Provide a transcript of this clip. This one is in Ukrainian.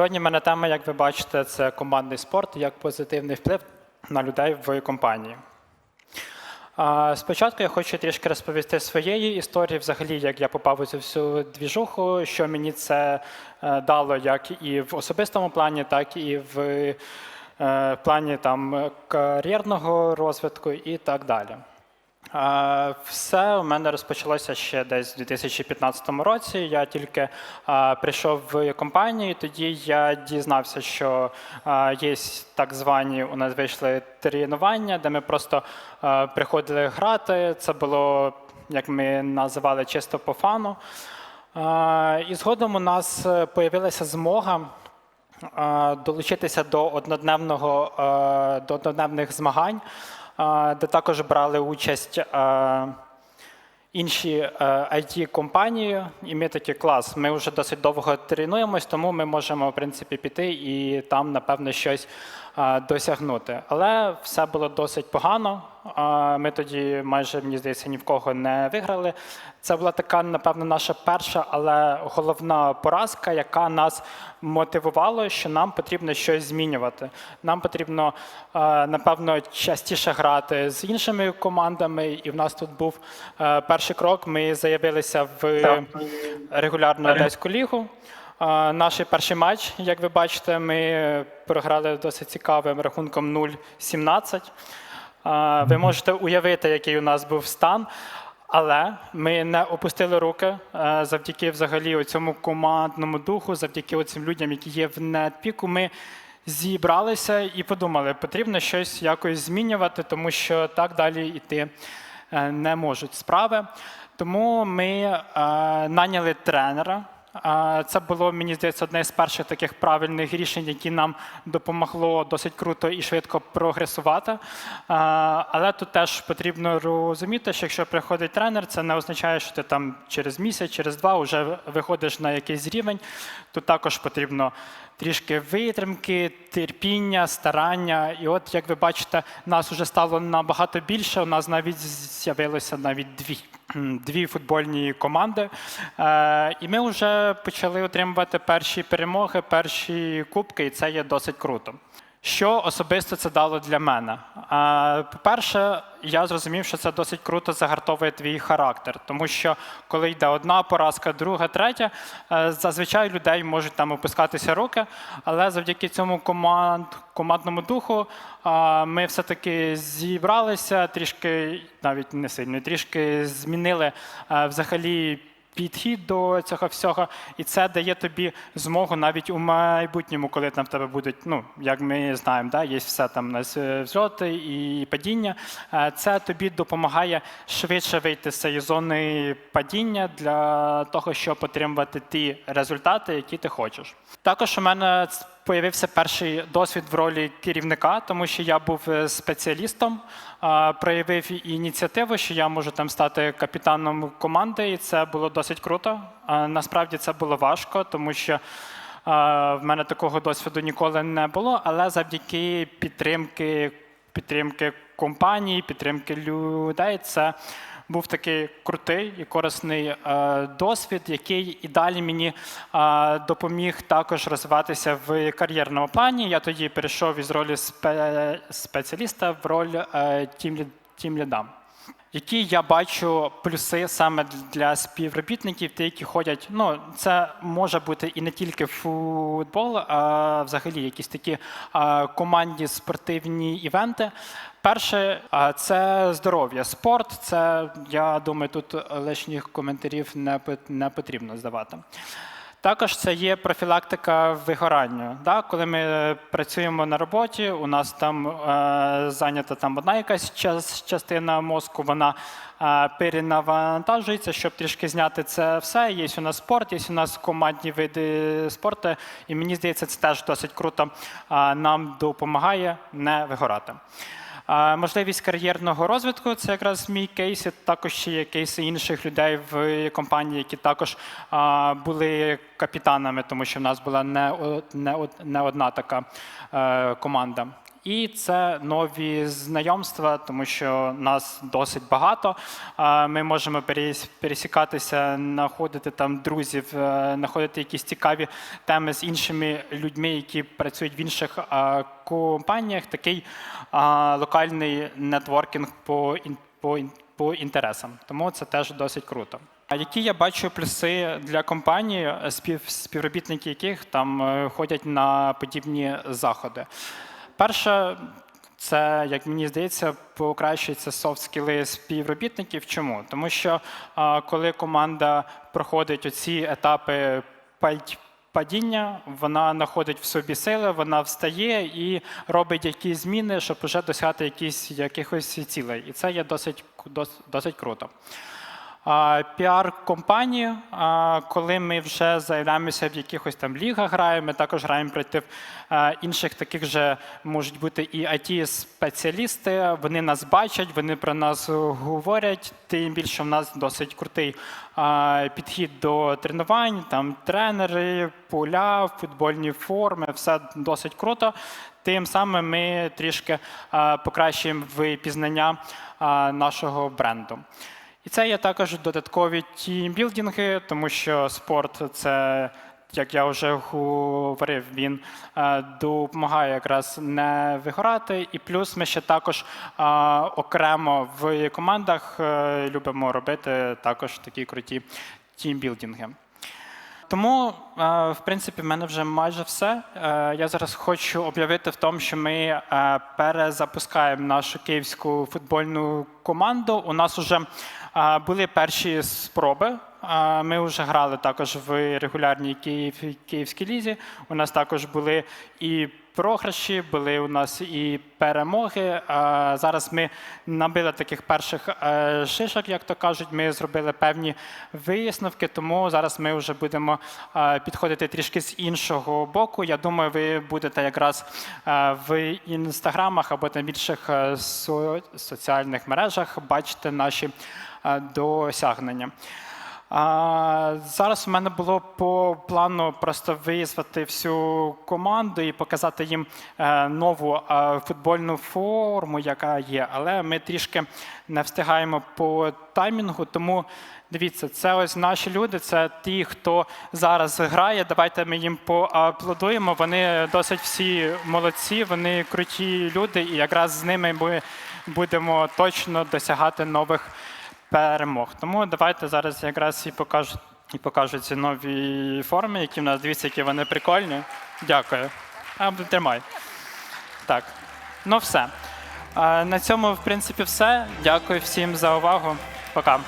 Сьогодні в мене тема, як ви бачите, це командний спорт, як позитивний вплив на людей в компанії. Спочатку я хочу трішки розповісти своєї історії, взагалі, як я попав у цю всю двіжуху, що мені це е, дало як і в особистому плані, так і в е, плані там, кар'єрного розвитку і так далі. Все у мене розпочалося ще десь у 2015 році. Я тільки прийшов в компанію. Тоді я дізнався, що є так звані у нас вийшли тренування, де ми просто приходили грати. Це було, як ми називали, чисто по фану. І згодом у нас з'явилася змога долучитися до однодневного до однодневних змагань, де також брали участь інші it компанії і ми такі клас. Ми вже досить довго тренуємось, тому ми можемо в принципі піти і там, напевно, щось досягнути. Але все було досить погано. Ми тоді майже мені здається ні в кого не виграли. Це була така, напевно, наша перша, але головна поразка, яка нас мотивувала, що нам потрібно щось змінювати. Нам потрібно, напевно, частіше грати з іншими командами. І в нас тут був перший крок. Ми заявилися в регулярну одеську лігу. Наш перший матч, як ви бачите, ми програли досить цікавим рахунком 0-17. Е, Ви можете уявити, який у нас був стан. Але ми не опустили руки е, завдяки взагалі цьому командному духу, завдяки цим людям, які є в нетпіку. Ми зібралися і подумали, потрібно щось якось змінювати, тому що так далі йти е, не можуть справи. Тому ми е, наняли тренера. Це було, мені здається, одне з перших таких правильних рішень, які нам допомогло досить круто і швидко прогресувати. Але тут теж потрібно розуміти, що якщо приходить тренер, це не означає, що ти там через місяць, через два вже виходиш на якийсь рівень. Тут також потрібно трішки витримки, терпіння, старання. І от, як ви бачите, нас вже стало набагато більше. У нас навіть з'явилося навіть дві. Дві футбольні команди, Е, і ми вже почали отримувати перші перемоги, перші кубки, і це є досить круто. Що особисто це дало для мене? По-перше, я зрозумів, що це досить круто загартовує твій характер, тому що коли йде одна поразка, друга, третя, е, зазвичай людей можуть там опускатися руки, але завдяки цьому команд, командному духу ми все-таки зібралися трішки, навіть не сильно, трішки змінили е, взагалі підхід до цього всього, і це дає тобі змогу навіть у майбутньому, коли там в тебе будуть, ну як ми знаємо, да, є все там на взльоти і падіння. Е, Це тобі допомагає швидше вийти з цієї зони падіння для того, щоб отримувати ті результати, які ти хочеш. Також у мене Появився перший досвід в ролі керівника, тому що я був е, спеціалістом, проявив ініціативу, що я можу там стати капітаном команди, і це було досить круто. Насправді це було важко, тому що в мене такого досвіду ніколи не було, але завдяки підтримки, підтримки компанії, підтримки людей, це був такий крутий і корисний е, досвід, який і далі мені е, допоміг також розвиватися в кар'єрному плані. Я тоді перейшов із ролі спе- спеціаліста в роль е, тім, тімліда. Які я бачу плюси саме для співробітників, ті, які ходять. Ну, це може бути і не тільки футбол, а взагалі якісь такі командні спортивні івенти. Перше, це здоров'я. Спорт, це я думаю, тут лишніх коментарів не потрібно здавати. Також це є профілактика вигорання. Да? Коли ми е, працюємо на роботі, у нас там е, зайнята там одна якась час, частина мозку, вона е, перенавантажується, щоб трішки зняти це все. Є у нас спорт, є у нас командні види спорту, і мені здається, це теж досить круто е, нам допомагає не вигорати. Можливість кар'єрного розвитку це якраз мій кейс. і Також ще є кейси інших людей в компанії, які також були капітанами, тому що в нас була не, не, одна така е, команда. І це нові знайомства, тому що нас досить багато. Ми можемо перес- пересікатися, знаходити там друзів, е, знаходити якісь цікаві теми з іншими людьми, які працюють в інших компаніях. Такий локальний нетворкінг по, по, по інтересам. Тому це теж досить круто. Які я бачу плюси для компанії, спів, співробітники яких там е, ходять на подібні заходи? Перше, це, як мені здається, покращується софт-скіли співробітників. Чому? Тому що коли команда проходить оці етапи пад- падіння, вона знаходить в собі сили, вона встає і робить якісь зміни, щоб вже досягти якісь, якихось цілей. І це є досить, дос- досить круто. Піар-компанії, коли ми вже заявляємося в якихось там лігах граємо, ми також граємо проти е, інших таких же можуть бути і it спеціалісти Вони нас бачать, вони про нас говорять. Тим більше в нас досить крутий підхід до тренувань, там тренери, поля, футбольні форми, все досить круто. Тим самим ми трішки покращуємо впізнання нашого бренду. І це є також додаткові тімбілдинги, тому що спорт це, як я вже говорив, він е, допомагає якраз не вигорати. І плюс ми ще також е, окремо в командах е, любимо робити також такі круті тімбілдинги. Тому, е, в принципі, в мене вже майже все. Е, Я зараз хочу об'явити в тому, що ми е, перезапускаємо нашу київську футбольну команду. У нас вже були перші спроби. Ми вже грали також в регулярній Київ, Київській лізі. У нас також були і програші, були у нас і перемоги. Зараз ми набили таких перших е, шишок, як то кажуть. Ми зробили певні висновки, тому зараз ми вже будемо е, підходити трішки з іншого боку. Я думаю, ви будете якраз е, в інстаграмах або на більших соціальних мережах бачити наші досягнення. А, зараз у мене було по плану просто визвати всю команду і показати їм е, нову е, футбольну форму, яка є. Але ми трішки не встигаємо по таймінгу. Тому дивіться, це ось наші люди, це ті, хто зараз грає. Давайте ми їм поаплодуємо. Вони досить всі молодці, вони круті люди, і якраз з ними ми будемо точно досягати нових перемог. Тому давайте зараз якраз і покажу, і покажу ці нові форми, які в нас дивіться, які вони прикольні. Дякую. А, тримай. Так. Ну все. На цьому, в принципі, все. Дякую всім за увагу. Пока.